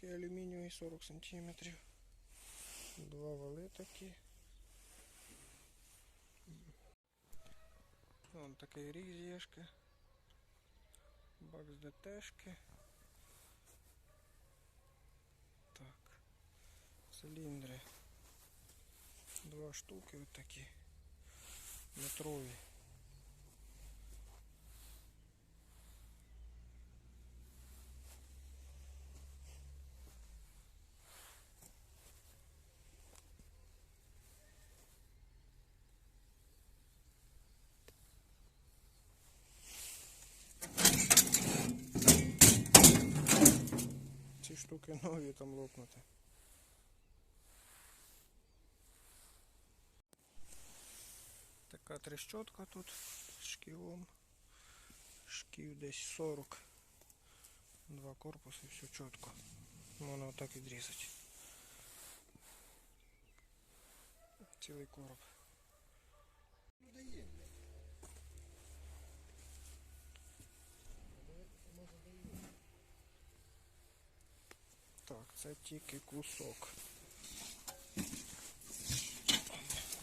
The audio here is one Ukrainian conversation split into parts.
такий алюмінієвий 40 см. Два вали такі. Вон такий ріг з єшки. Бак з ДТшки. Так. Циліндри. Два штуки от такі. Метрові. Штуки нові там лопнути. Така трещотка тут з шківом. Шків десь 40. Два корпуси, все чітко. Можна отак відрізати. Цілий короб. Так, це тільки кусок.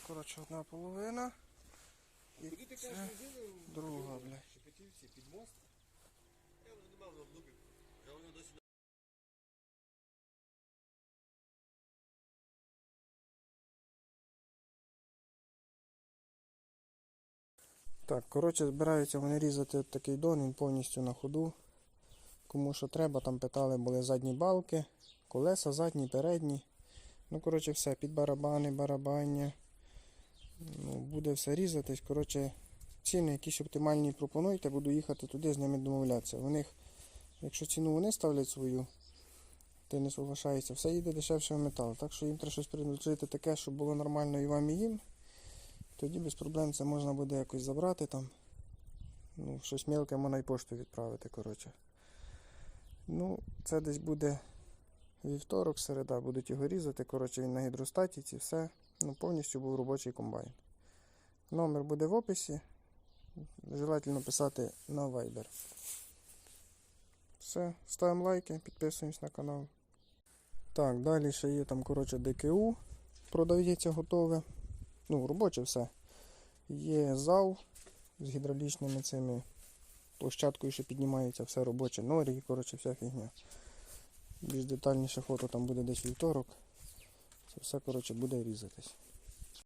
Коротше, одна половина. І Куди ти це кажеш, друга, бля. Шепетівці під мост? Я воно не мав на облупі. Я воно досі. Так, коротше, збираються вони різати такий дон, він повністю на ходу. Кому що треба, там питали, були задні балки, колеса задні, передні. Ну, коротше, все, під барабани, барабання. Ну, буде все різатись. Коротше, ціни якісь оптимальні пропонуйте, буду їхати туди з ними домовлятися. У них, якщо ціну вони ставлять свою, ти не соглашаєшся, все йде дешевше в метал. Так що їм треба щось предложити таке, щоб було нормально і вам, і їм. Тоді без проблем це можна буде якось забрати там. Ну, щось мелке можна і пошту відправити, коротше. Ну, це десь буде вівторок, середа, будуть його різати. Коротше, він на гідростаті, все. Ну, повністю був робочий комбайн. Номер буде в описі. Желательно писати на Viber. Все, ставимо лайки, підписуємось на канал. Так, далі ще є там, коротше, ДКУ. Продається готове. Ну, робоче все. Є зал з гідравлічними цими площадкою, що піднімається, все робоче, норі, коротше, вся фігня. Більш детальніше фото там буде десь вівторок. Це все, коротше, буде різатись.